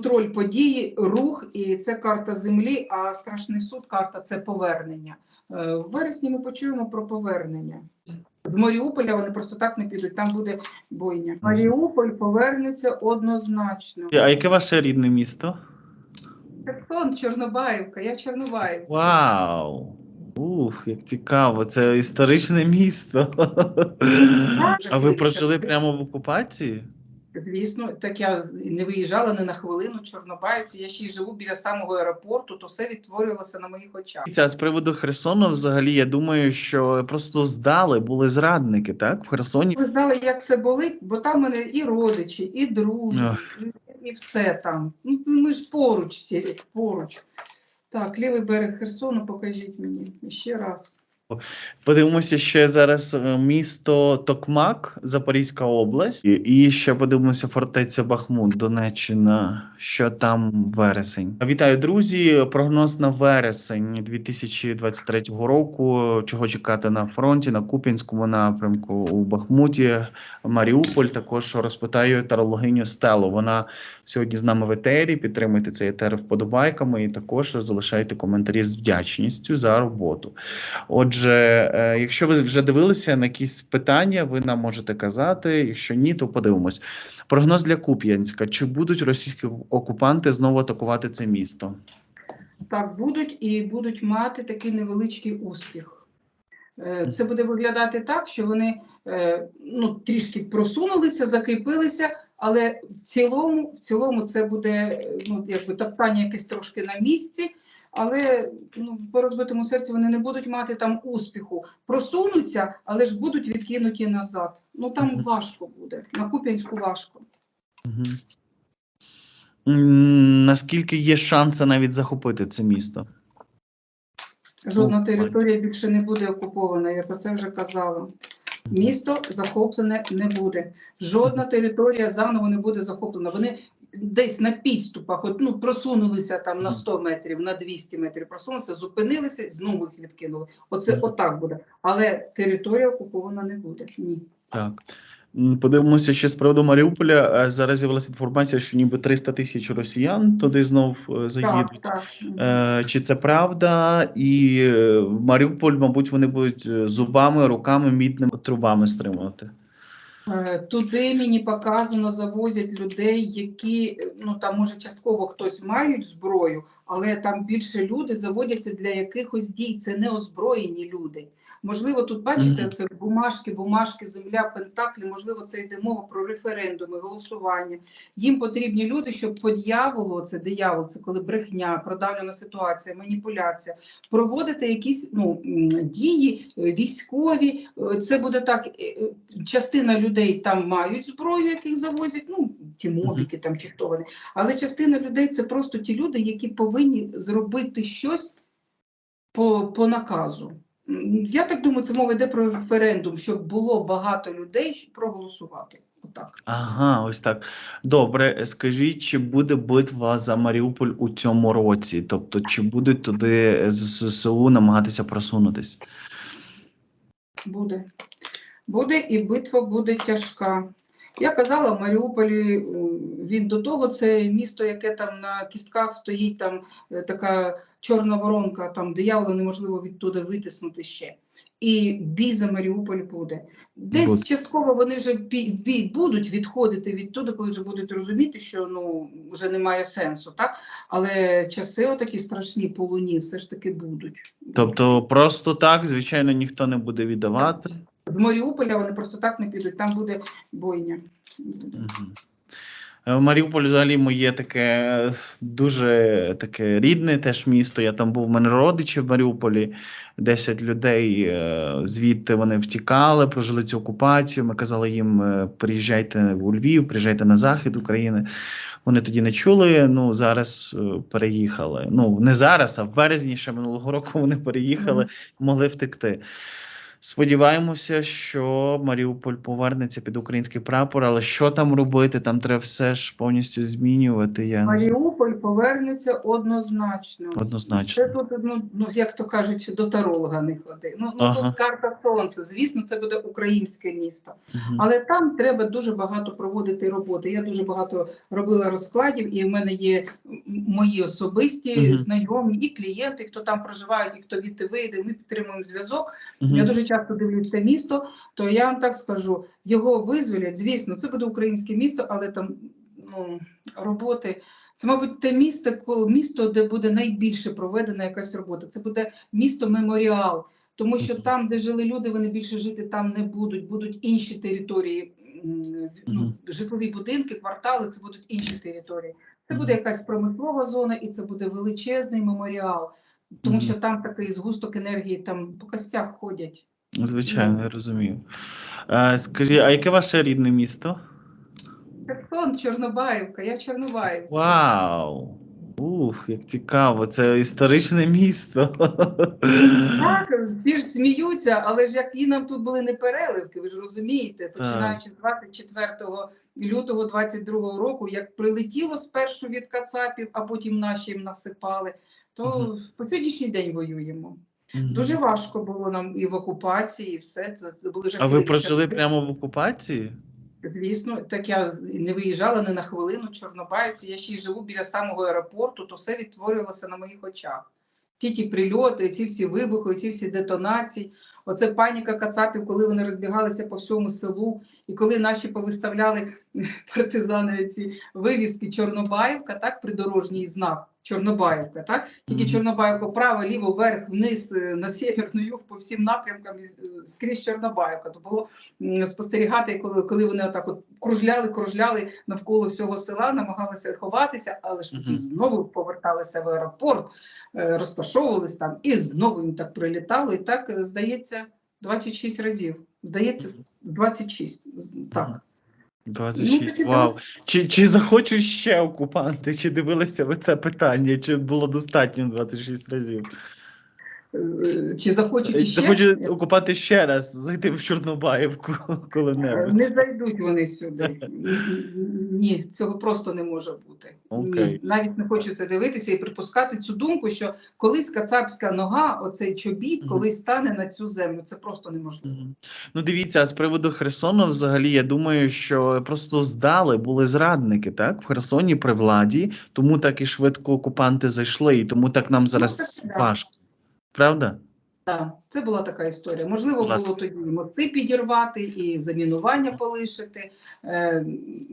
контроль події, рух, і це карта землі, а страшний суд карта це повернення. Е, В вересні ми почуємо про повернення. З Маріуполя вони просто так не підуть, там буде бойня. Маріуполь повернеться однозначно. А яке ваше рідне місто? Херсон, Чорнобаївка, я Чорнобаївка. Вау! Ух, як цікаво, це історичне місто. А ви прожили прямо в окупації? Звісно, так я не виїжджала не на хвилину Чорнобаївці, я ще й живу біля самого аеропорту, то все відтворювалося на моїх очах. Це з приводу Херсону, взагалі, я думаю, що просто здали, були зрадники, так? В Херсоні. Ви знали, як це болить, бо там в мене і родичі, і друзі, і, і все там. Ну, ми ж поруч всі, поруч. Так, лівий берег Херсону, покажіть мені ще раз. Подивимося ще зараз е, місто Токмак, Запорізька область, і, ще подивимося фортеця Бахмут, Донеччина, що там вересень. Вітаю, друзі! Прогноз на вересень 2023 року. Чого чекати на фронті, на Куп'янському напрямку у Бахмуті, Маріуполь. Також розпитаю тарологиню Стелу. Вона сьогодні з нами в етері. Підтримуйте цей етер вподобайками і також залишайте коментарі з вдячністю за роботу. Отже, е, якщо ви вже дивилися на якісь питання, ви нам можете казати. Якщо ні, то подивимось. Прогноз для Куп'янська: чи будуть російські окупанти знову атакувати це місто? Так, будуть і будуть мати такий невеличкий успіх. Е, Це буде виглядати так, що вони е, ну, трішки просунулися, закріпилися, але в цілому, в цілому це буде ну, якби топтання якесь трошки на місці, але ну, по розбитому серці вони не будуть мати там успіху. Просунуться, але ж будуть відкинуті назад. Ну там Мгм. важко буде. На Куп'янську важко. Угу. Наскільки є шанси навіть захопити це місто? Жодна Ну, територія більше не буде окупована, я про це вже казала. Місто захоплене не буде. Жодна територія заново не буде захоплена. Вони десь на підступах, от, ну, просунулися там на 100 метрів, на 200 метрів, просунулися, зупинилися, знову їх відкинули. Оце Мгм. отак буде. Але територія окупована не буде. Ні. Так. Подивимося ще з приводу Маріуполя. Е, Зараз з'явилася інформація, що ніби 300 тисяч росіян туди знов е, заїдуть. Так, так. Е, Чи це правда? І Маріуполь, мабуть, вони будуть зубами, руками, мідними трубами стримувати. Е, Туди мені показано завозять людей, які ну там може частково хтось мають зброю, але там більше люди заводяться для якихось дій. Це не озброєні люди. Можливо, тут бачите, це бумажки, бумажки, земля, пентаклі. Можливо, це йде мова про референдуми, голосування. Їм потрібні люди, щоб по дьяволу, це диявол, це коли брехня, продавлена ситуація, маніпуляція, проводити якісь ну дії е, військові. Е, Це буде так. е, Частина людей там мають зброю, яких завозять. Ну ті мобіки там чи хто вони. Але частина людей це просто ті люди, які повинні зробити щось по, по наказу. Я так думаю, це мова йде про референдум, щоб було багато людей щоб проголосувати. Отак. Ага, ось так. Добре, скажіть, чи буде битва за Маріуполь у цьому році? Тобто, чи будуть туди з ЗСУ намагатися просунутись? Буде. Буде і битва буде тяжка. Я казала, в Маріуполі він до того це місто, яке там на кістках стоїть, там е, така чорна воронка, там диявола неможливо відтуди витиснути ще. І бій за Маріуполь буде. Десь Буде. частково вони вже будуть відходити відтуди, коли вже будуть розуміти, що ну вже немає сенсу, так? Але часи отакі страшні по луні все ж таки будуть. Тобто, просто так, звичайно, ніхто не буде віддавати. З Маріуполя вони просто так не підуть, там буде бойня. Е, Маріуполь взагалі моє таке дуже таке рідне теж місто. Я там був, в мене родичі в Маріуполі, 10 людей е, звідти вони втікали, прожили цю окупацію. Ми казали їм: е, приїжджайте у Львів, приїжджайте на захід України. Вони тоді не чули. Ну зараз переїхали. Ну не зараз, а в березні ще минулого року вони переїхали, могли втекти. Сподіваємося, що Маріуполь повернеться під український прапор, але що там робити? Там треба все ж повністю змінювати. Я не. Маріуполь повернеться однозначно. однозначно. Це тут, ну, ну як то кажуть, до таролога не ходи. Ну, ну Ага. тут карта сонця. Звісно, це буде українське місто. Мгм. Але там треба дуже багато проводити роботи. Я дуже багато робила розкладів, і в мене є мої особисті Мгм. знайомі і клієнти, хто там проживають, і хто відти вийде. Ми підтримуємо зв'язок. Мгм. Я дуже часто дивлюсь місто, то я вам так скажу: його визволять. Звісно, це буде українське місто, але там ну, роботи. Це, мабуть, те місто, ко- місто, де буде найбільше проведена якась робота. Це буде місто меморіал. Тому що там, де жили люди, вони більше жити там не будуть. Будуть інші території, ну, житлові будинки, квартали це будуть інші території. Це буде якась промислова зона, і це буде величезний меморіал, тому що там такий згусток енергії, там по костях ходять. Звичайно, я розумію. Е, Скажіть, а яке ваше рідне місто? Херсон, Чорнобаївка, я в Чорнобаївці. Вау! Ух, як цікаво, це історичне місто. Так, всі ж сміються, але ж які нам тут були непереливки, ви ж розумієте, починаючи з 24 лютого 22 року, як прилетіло спершу від Кацапів, а потім наші їм насипали, то Мгм. по сьогоднішній день воюємо. Дуже важко було нам і в окупації, і все це, були А ви прожили часи. прямо в окупації? Звісно, так я не виїжджала не на хвилину Чорнобаївці, я ще й живу біля самого аеропорту, то все відтворювалося на моїх очах. Ті ті прильоти, ці всі вибухи, ці всі детонації. Оце паніка кацапів, коли вони розбігалися по всьому селу, і коли наші повиставляли партизани ці вивіски Чорнобаївка, так, придорожній знак Чорнобаївка, так? Тільки Мгм. Чорнобаївка право, ліво, вверх, вниз, е, на север, на юг, по всім напрямкам е, скрізь Чорнобаївка. То було спостерігати, коли, коли вони отак от кружляли, кружляли навколо всього села, намагалися ховатися, але ж тоді Мгм. знову поверталися в аеропорт, е, розташовувались там, і знову їм так прилітало. І так, здається, 26 разів. Здається, 26. З- Так. 26, таки вау. Чи, чи захочуть ще окупанти? Чи дивилися ви це питання? Чи було достатньо 26 разів? Е, Чи захочуть іще? захочуть окупанти ще раз зайти в Чорнобаївку коли-небудь? Не зайдуть вони сюди. Ні, цього просто не може бути. Ні, навіть не хочу це дивитися і припускати цю думку, що колись кацапська нога, оцей чобіт, колись стане на цю землю. Це просто неможливо. Ну, дивіться, а з приводу Херсону, взагалі, я думаю, що просто здали, були зрадники, так? В Херсоні при владі, тому так і швидко окупанти зайшли, і тому так нам зараз так, так. важко. Правда? Так, це була така історія. Можливо, Власне. було тоді і мости підірвати, і замінування полишити. Е,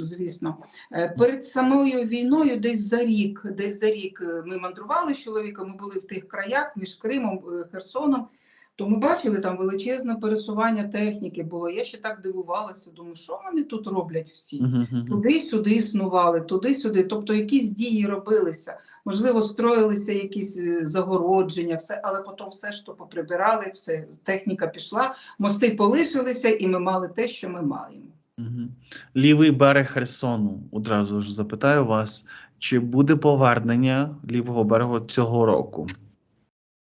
звісно, Е, перед самою війною, десь за рік, десь за рік е, ми мандрували з чоловіком. Ми були в тих краях між Кримом і Херсоном. То ми бачили там величезне пересування техніки було. Я ще так дивувалася. Думаю, що вони тут роблять всі? Туди-сюди існували, туди-сюди. Тобто якісь дії робилися. Можливо, строїлися якісь е, загородження, все, але потім все то поприбирали, все, техніка пішла, мости полишилися, і ми мали те, що ми маємо. Мгм. Лівий берег Херсону. Одразу ж запитаю вас, чи буде повернення лівого берегу цього року?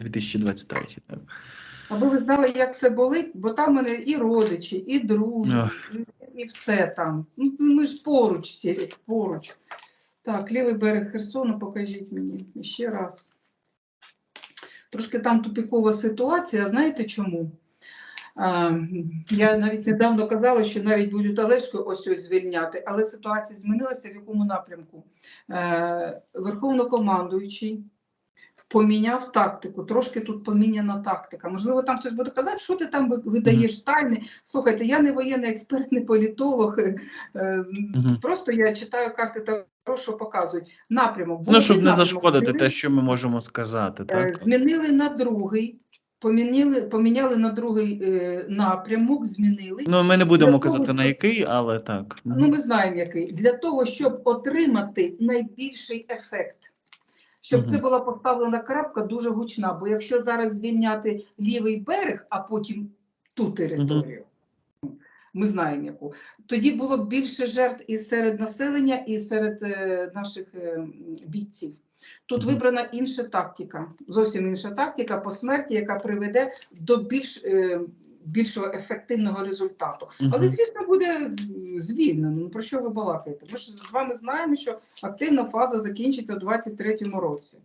2023, так. Аби ви знали, як це болить, бо там в мене і родичі, і друзі, і, і все там. Ну, ми ж поруч всі, поруч. Так, лівий берег Херсону, покажіть мені ще раз. Трошки там тупікова ситуація, знаєте чому? А, я навіть недавно казала, що навіть будуть Олешку ось ось звільняти, але ситуація змінилася в якому напрямку. Е, Верховнокомандуючий поміняв тактику, трошки тут поміняна тактика. Можливо, там хтось буде казати, що ти там видаєш тайни. Слухайте, я не воєнний експерт, не політолог. е. Просто я читаю карти Таро, що показують. Напрямок. Ну, щоб не зашкодити те, що ми можемо сказати, Е, так? Змінили на другий, поміняли, поміняли на другий е, напрямок, змінили. Ну, ми не будемо Для казати того, на який, але так. Ну, ми знаємо який. Для того, щоб отримати найбільший ефект. Щоб Мгм. це була поставлена крапка дуже гучна. Бо якщо зараз звільняти лівий берег, а потім ту територію, ми знаємо яку, тоді було б більше жертв і серед населення, і серед е, наших е, бійців. Тут вибрана інша тактика, зовсім інша тактика по смерті, яка приведе до більш е, більшого ефективного результату. Але, звісно, буде звільнено. Ну про що ви балакаєте? Ми ж з вами знаємо, що активна фаза закінчиться у 2023 році.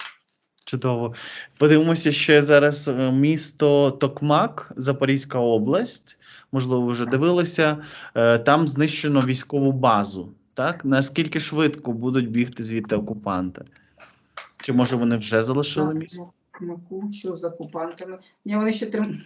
Чудово. Подивимося ще зараз е, місто Токмак, Запорізька область. Можливо, ви вже дивилися. Е, Там знищено військову базу. Так? Наскільки швидко будуть бігти звідти окупанти? Чи може вони вже залишили місто? Маку, що з окупантами? Ні, вони ще трим...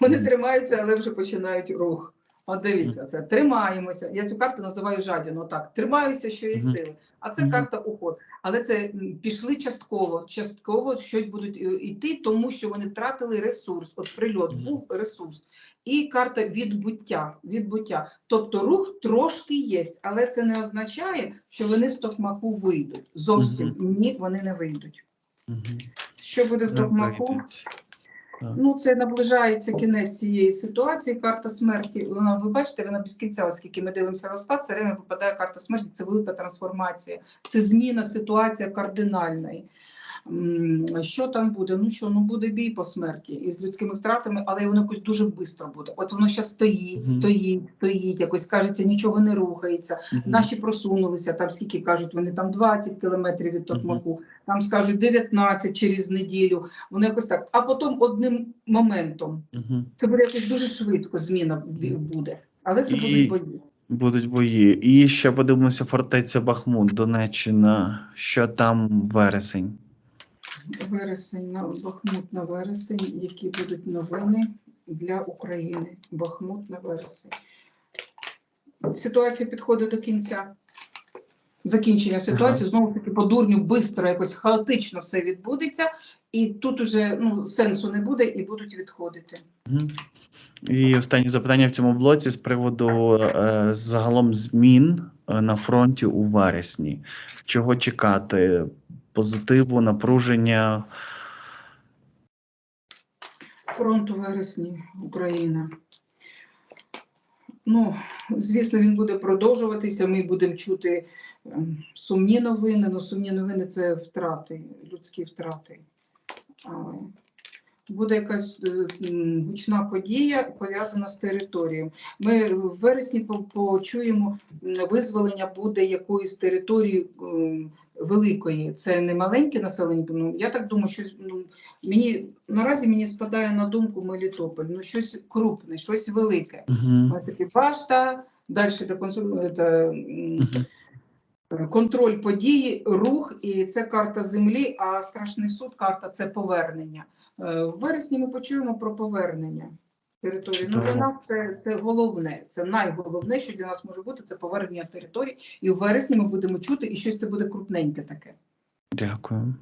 вони тримаються, але вже починають рух. От дивіться, це тримаємося. Я цю карту називаю жадіно. Так, тримаюся, що є сили. А це карта уход. Але це пішли частково. Частково щось будуть е, йти, тому що вони втратили ресурс. От прильот був ресурс. І карта відбуття. відбуття. Тобто рух трошки є, але це не означає, що вони з токмаку вийдуть. Зовсім ні, вони не вийдуть. Що буде в токмаку? Ну, це наближається кінець цієї ситуації. Карта смерті. Вона, ви бачите, вона без кінця, оскільки ми дивимося розклад, все время випадає карта смерті. Це велика трансформація, це зміна ситуації кардинальної. Що там буде? Ну що, ну буде бій по смерті із людськими втратами, але воно якось дуже швидко буде. От воно ще стоїть, стоїть, стоїть, якось кажеться, нічого не рухається. Наші просунулися, там скільки кажуть, вони там 20 кілометрів від Токмаку, там скажуть 19 через неділю, воно якось так. А потім одним моментом, це буде якось дуже швидко зміна буде. Але це І- будуть бої. Будуть бої. І ще подивимося фортеця Бахмут, Донеччина. Що там вересень? Вересень на Бахмут на вересень, які будуть новини для України. Бахмут на вересень. Ситуація підходить до кінця. Закінчення ситуації знову таки по дурню, швидко, якось хаотично все відбудеться, і тут уже ну, сенсу не буде, і будуть відходити. І останнє запитання в цьому блоці з приводу е, загалом змін е, на фронті у вересні. Чого чекати? Позитиву, напруження? Фронт у вересні Україна. Ну, звісно, він буде продовжуватися. Ми будемо чути ем, сумні новини. Ну, сумні новини це втрати, людські втрати. Але буде якась е, гучна подія пов'язана з територією. Ми в вересні почуємо визволення буде якоїсь території великої. Це не маленьке населення. Ну я так думаю, що ну, мені наразі мені спадає на думку Мелітополь. Ну щось крупне, щось велике. Угу. Таки башта, далі це консоль- це, м, контроль події, рух, і це карта землі, а страшний суд карта це повернення. Е, В вересні ми почуємо про повернення території. Ну, для нас це, це головне, це найголовне, що для нас може бути, це повернення території. І в вересні ми будемо чути, і щось це буде крупненьке таке. Дякую.